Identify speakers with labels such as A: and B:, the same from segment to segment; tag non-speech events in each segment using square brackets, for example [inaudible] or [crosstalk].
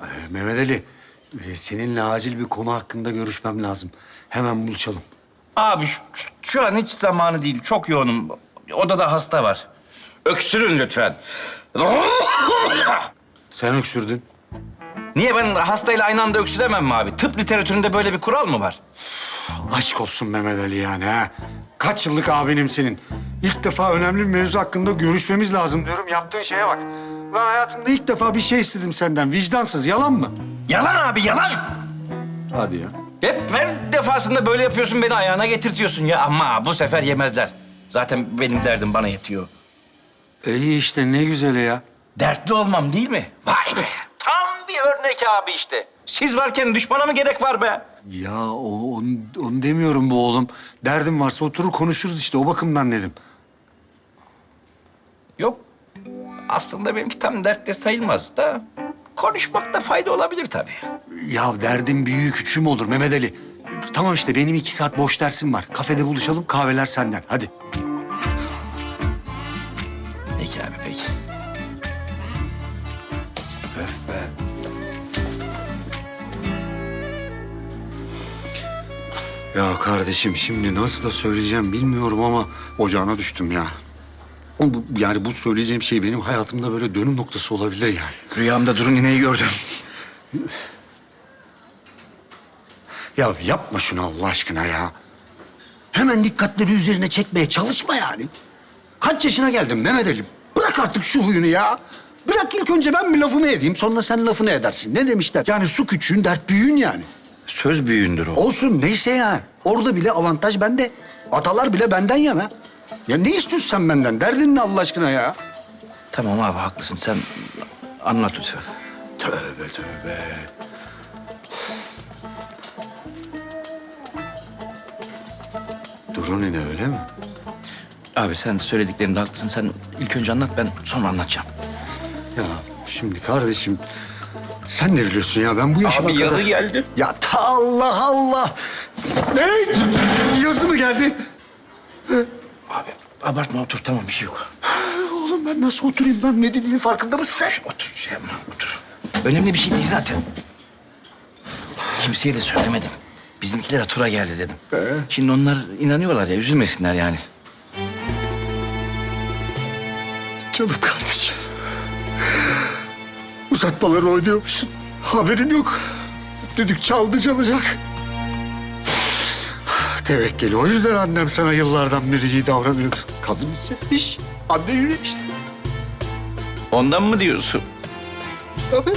A: Ee, Mehmet Ali, e, seninle acil bir konu hakkında görüşmem lazım. Hemen buluşalım.
B: Abi şu, şu an hiç zamanı değil. Çok yoğunum. Odada hasta var. Öksürün lütfen.
A: Sen öksürdün.
B: Niye ben hastayla aynı anda öksüremem mi abi? Tıp literatüründe böyle bir kural mı var?
A: Aşk olsun Mehmet Ali yani ha. Kaç yıllık abinim senin. İlk defa önemli bir mevzu hakkında görüşmemiz lazım diyorum. Yaptığın şeye bak. Lan hayatımda ilk defa bir şey istedim senden. Vicdansız, yalan mı?
B: Yalan abi yalan.
A: Hadi ya.
B: Hep her defasında böyle yapıyorsun beni ayağına getirtiyorsun ya. Ama bu sefer yemezler. Zaten benim derdim bana yetiyor.
A: İyi işte ne güzel ya.
B: Dertli olmam değil mi? Vay be. Tam bir örnek abi işte. Siz varken düşmana mı gerek var be?
A: Ya o, onu, onu demiyorum bu oğlum. Derdim varsa oturur konuşuruz işte o bakımdan dedim.
B: Yok. Aslında benimki tam dertte sayılmaz da... ...konuşmakta fayda olabilir tabii.
A: Ya derdim büyüğü küçüğü mü olur Mehmet Ali? Tamam işte benim iki saat boş dersim var. Kafede buluşalım kahveler senden hadi.
B: Peki abi peki.
A: Öf be. Ya kardeşim şimdi nasıl da söyleyeceğim bilmiyorum ama ocağına düştüm ya. Yani bu söyleyeceğim şey benim hayatımda böyle dönüm noktası olabilir yani.
B: Rüyamda durun ineği gördüm.
A: Ya yapma şunu Allah aşkına ya. Hemen dikkatleri üzerine çekmeye çalışma yani. Kaç yaşına geldin Mehmet Ali? Bırak artık şu huyunu ya. Bırak ilk önce ben bir lafımı edeyim sonra sen lafını edersin. Ne demişler? Yani su küçüğün dert büyüğün yani.
B: Söz büyüğündür o.
A: Olsun neyse ya. Orada bile avantaj bende. Atalar bile benden yana. Ya ne istiyorsun sen benden? Derdin ne Allah aşkına ya?
B: Tamam abi haklısın sen anlat lütfen.
A: Tövbe tövbe. Durun yine öyle mi?
B: Abi sen söylediklerinde haklısın. Sen ilk önce anlat ben sonra anlatacağım.
A: Ya şimdi kardeşim sen de biliyorsun ya ben bu yaşıma
B: Abi
A: kadar...
B: yazı geldi.
A: Ya ta Allah Allah. Ne? Yazı mı geldi?
B: Abartma otur tamam bir şey yok.
A: Oğlum ben nasıl oturayım lan? Ne dediğinin farkında mısın sen?
B: Otur şey yapma otur. Önemli bir şey değil zaten. Kimseye de söylemedim. Bizimkilere tura geldi dedim. Şimdi onlar inanıyorlar ya üzülmesinler yani.
A: Canım kardeşim. Uzatmaları oynuyormuşsun. Haberin yok. Düdük çaldı çalacak. Tevekkeli. O yüzden annem sana yıllardan beri iyi davranıyordu. Kadın hissetmiş. Anne yüremişti.
B: Ondan mı diyorsun?
A: Tabii.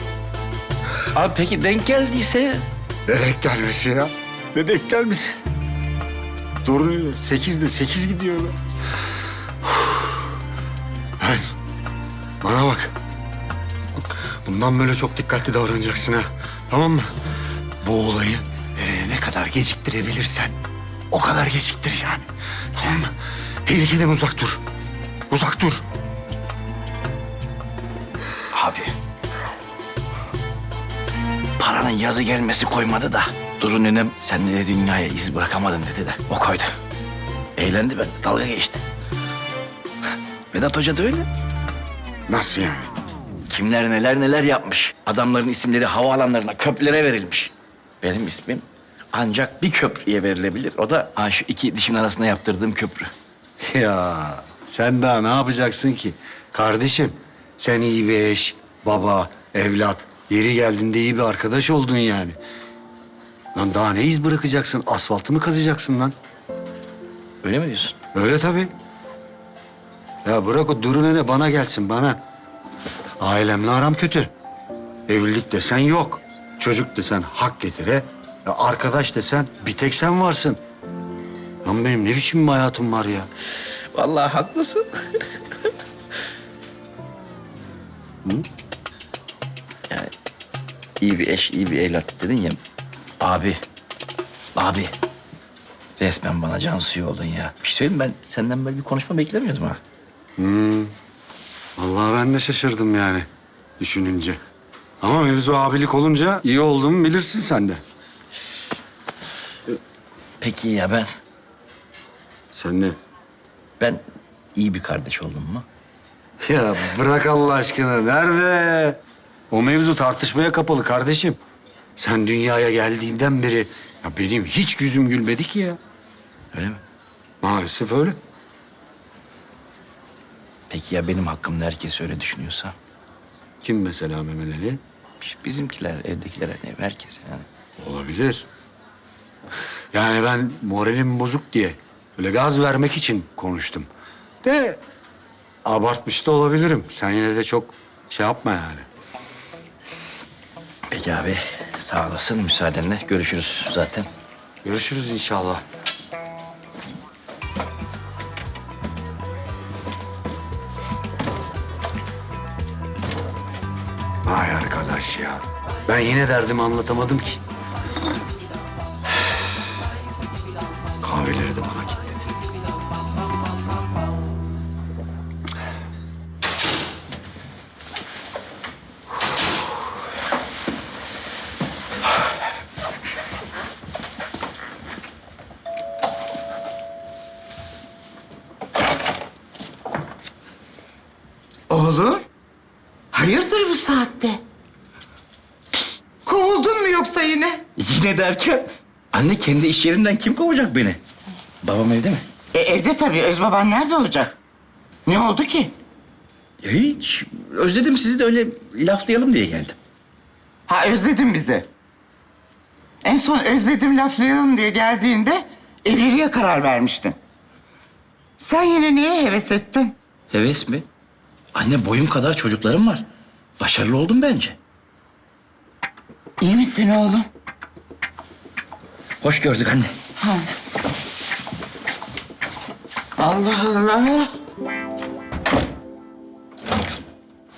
B: Abi peki denk geldiyse
A: Ne denk gelmesi ya? Ne denk gelmesi? Doğru sekizde sekiz gidiyor be. Hayır. [sighs] Bana bak. Bundan böyle çok dikkatli davranacaksın ha. Tamam mı? Bu olayı eee, ne kadar geciktirebilirsen o kadar geciktir yani. Tamam mı? Tehlikeden uzak dur. Uzak dur.
B: Abi. Paranın yazı gelmesi koymadı da. Durun nenem sen de dünyaya iz bırakamadın dedi de. O koydu. Eğlendi ben. Dalga geçti. Vedat Hoca da öyle.
A: Nasıl yani?
B: Kimler neler neler yapmış. Adamların isimleri havaalanlarına, köprülere verilmiş. Benim ismim ancak bir köprüye verilebilir. O da ha, şu iki dişimin arasında yaptırdığım köprü.
A: Ya sen daha ne yapacaksın ki? Kardeşim sen iyi bir eş, baba, evlat, yeri geldiğinde iyi bir arkadaş oldun yani. Lan daha ne iz bırakacaksın? Asfaltı mı kazacaksın lan?
B: Öyle mi diyorsun?
A: Öyle tabii. Ya bırak o duru nene bana gelsin bana. Ailemle aram kötü. Evlilik desen yok. Çocuk desen hak getire. Ya arkadaş desen bir tek sen varsın. Lan benim ne biçim bir hayatım var ya.
B: Vallahi haklısın. yani iyi bir eş, iyi bir evlat dedin ya. Abi, abi. Resmen bana can suyu oldun ya. Bir şey söyleyeyim mi? ben senden böyle bir konuşma beklemiyordum ha.
A: Vallahi ben de şaşırdım yani düşününce. Ama mevzu abilik olunca iyi olduğumu bilirsin sen de.
B: Peki ya ben?
A: Sen ne?
B: Ben iyi bir kardeş oldum mu?
A: Ya bırak Allah aşkına. Nerede? O mevzu tartışmaya kapalı kardeşim. Sen dünyaya geldiğinden beri ya benim hiç yüzüm gülmedi ki ya.
B: Öyle mi?
A: Maalesef öyle.
B: Peki ya benim hakkımda herkes öyle düşünüyorsa?
A: Kim mesela Mehmet Ali?
B: Bizimkiler, evdekiler, hani herkes yani.
A: Olabilir. Yani ben moralim bozuk diye böyle gaz vermek için konuştum. De abartmış da olabilirim. Sen yine de çok şey yapma yani.
B: Peki abi sağ olasın müsaadenle görüşürüz zaten.
A: Görüşürüz inşallah. Vay arkadaş ya. Ben yine derdimi anlatamadım ki.
C: Yine
B: derken? Anne kendi iş yerimden kim kovacak beni? Babam evde mi?
C: E, evde tabii. Özbaban nerede olacak? Ne oldu ki?
B: Ya hiç. Özledim sizi de öyle laflayalım diye geldim.
C: Ha özledin bizi. En son özledim laflayalım diye geldiğinde evliliğe karar vermiştin. Sen yine niye heves ettin?
B: Heves mi? Anne boyum kadar çocuklarım var. Başarılı oldum bence.
C: İyi misin oğlum?
B: Hoş gördük anne.
C: Ha. Allah Allah.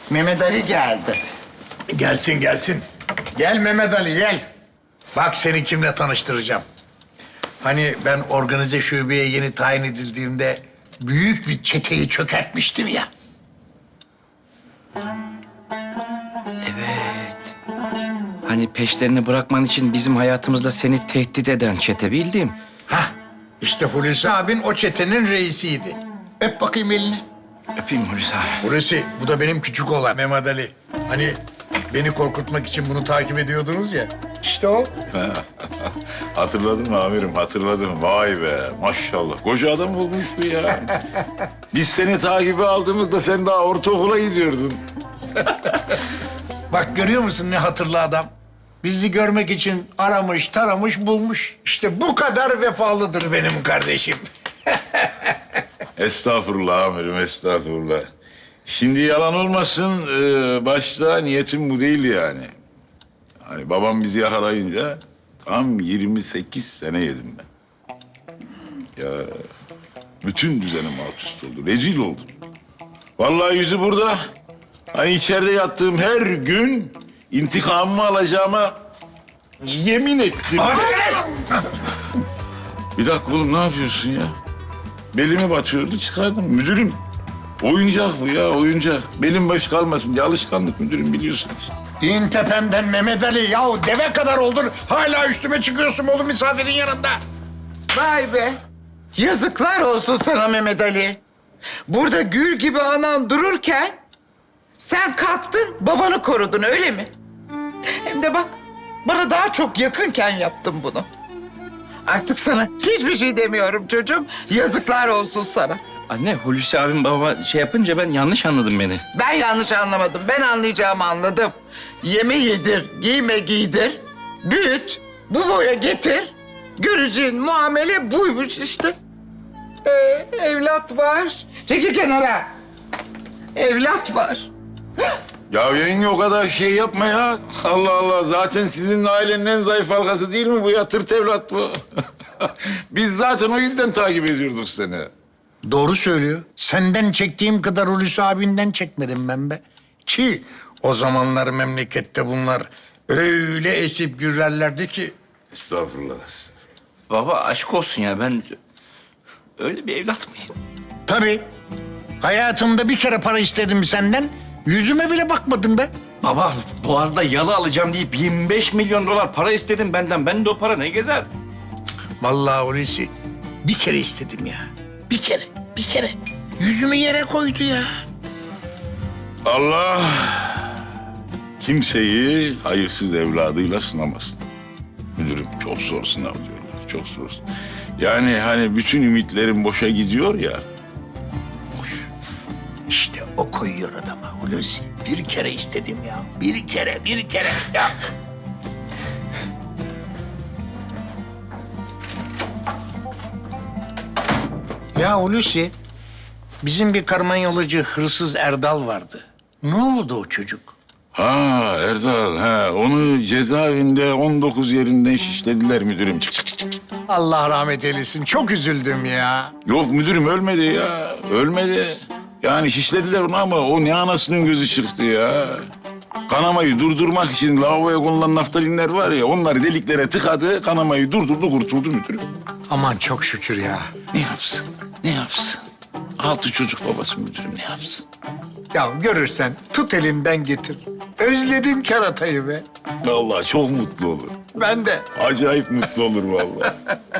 C: Mehmet Ali geldi.
D: Gelsin gelsin. Gel Mehmet Ali gel. Bak seni kimle tanıştıracağım. Hani ben organize şubeye yeni tayin edildiğimde büyük bir çeteyi çökertmiştim ya.
B: Hani peşlerini bırakman için bizim hayatımızda seni tehdit eden çete bildiğim.
D: Hah işte Hulusi abin o çetenin reisiydi. Öp bakayım elini.
B: Öpeyim Hulusi abi.
D: Hulusi bu da benim küçük olan Mehmet Ali. Hani beni korkutmak için bunu takip ediyordunuz ya. İşte o.
E: Hatırladım amirim, hatırladım. Vay be, maşallah. Koca adam olmuş bu ya. [laughs] Biz seni takibe aldığımızda sen daha ortaokula gidiyordun.
D: Bak görüyor musun ne hatırlı adam? Bizi görmek için aramış, taramış, bulmuş. İşte bu kadar vefalıdır benim kardeşim. [laughs]
E: Estağfurullah amirim, estağfurullah. Şimdi yalan olmasın, e, başta niyetim bu değil yani. Hani babam bizi yakalayınca tam 28 sene yedim ben. Ya bütün düzenim alt üst oldu, rezil oldum. Vallahi yüzü burada. Hani içeride yattığım her gün intikamımı alacağıma yemin ettim. Bir dakika oğlum ne yapıyorsun ya? Belimi batıyordu çıkardım. Müdürüm oyuncak bu ya oyuncak. Belim boş kalmasın diye alışkanlık müdürüm biliyorsunuz.
D: İn tepemden Mehmet Ali. Yahu deve kadar oldun. Hala üstüme çıkıyorsun oğlum misafirin yanında.
C: Vay be. Yazıklar olsun sana Mehmet Ali. Burada gül gibi anan dururken sen kalktın babanı korudun öyle mi? Hem de bak bana daha çok yakınken yaptın bunu. Artık sana hiçbir şey demiyorum çocuğum. Yazıklar olsun sana.
B: Anne Hulusi abim babama şey yapınca ben yanlış anladım beni.
C: Ben yanlış anlamadım. Ben anlayacağımı anladım. Yeme yedir, giyme giydir, büyüt, bu boya getir. Göreceğin muamele buymuş işte. Ee, evlat var. Çekil kenara. Evlat var.
E: Ya yenge o kadar şey yapma ya. Allah Allah zaten sizin ailenin en zayıf halkası değil mi bu ya? Tırt evlat bu. [laughs] Biz zaten o yüzden takip ediyorduk seni.
D: Doğru söylüyor. Senden çektiğim kadar Hulusi abinden çekmedim ben be. Ki o zamanlar memlekette bunlar öyle esip gürlerlerdi ki.
E: Estağfurullah.
B: Baba aşk olsun ya ben öyle bir evlat mıyım?
D: Tabii. Hayatımda bir kere para istedim senden. Yüzüme bile bakmadın be.
B: Baba Boğaz'da yalı alacağım deyip 25 milyon dolar para istedim benden. Ben de o para ne gezer?
D: Vallahi Hulusi bir kere istedim ya. Bir kere, bir kere. Yüzümü yere koydu ya.
E: Allah kimseyi hayırsız evladıyla sınamazsın. Müdürüm çok zor sınav diyorlar. Çok zor. Yani hani bütün ümitlerin boşa gidiyor ya.
D: Koyuyor adama Hulusi. Bir kere istedim ya. Bir kere, bir kere ya. Ya Hulusi, bizim bir karmanyolacı hırsız Erdal vardı. Ne oldu o çocuk?
E: Ha Erdal ha onu cezaevinde 19 yerinden şişlediler müdürüm. Çık çık çık. çık.
D: Allah rahmet eylesin. Çok üzüldüm ya.
E: Yok müdürüm ölmedi ya. Ölmedi. Yani şişlediler onu ama o ne anasının gözü çıktı ya. Kanamayı durdurmak için lavaboya konulan naftalinler var ya onları deliklere tıkadı. Kanamayı durdurdu kurtuldu müdürüm.
D: Aman çok şükür ya.
E: Ne yapsın? Ne yapsın? Altı çocuk babası müdürüm ne yapsın?
D: Ya görürsen tut elinden getir. Özledim keratayı be.
E: Vallahi çok mutlu olur.
D: Ben de.
E: Acayip mutlu olur vallahi. [laughs]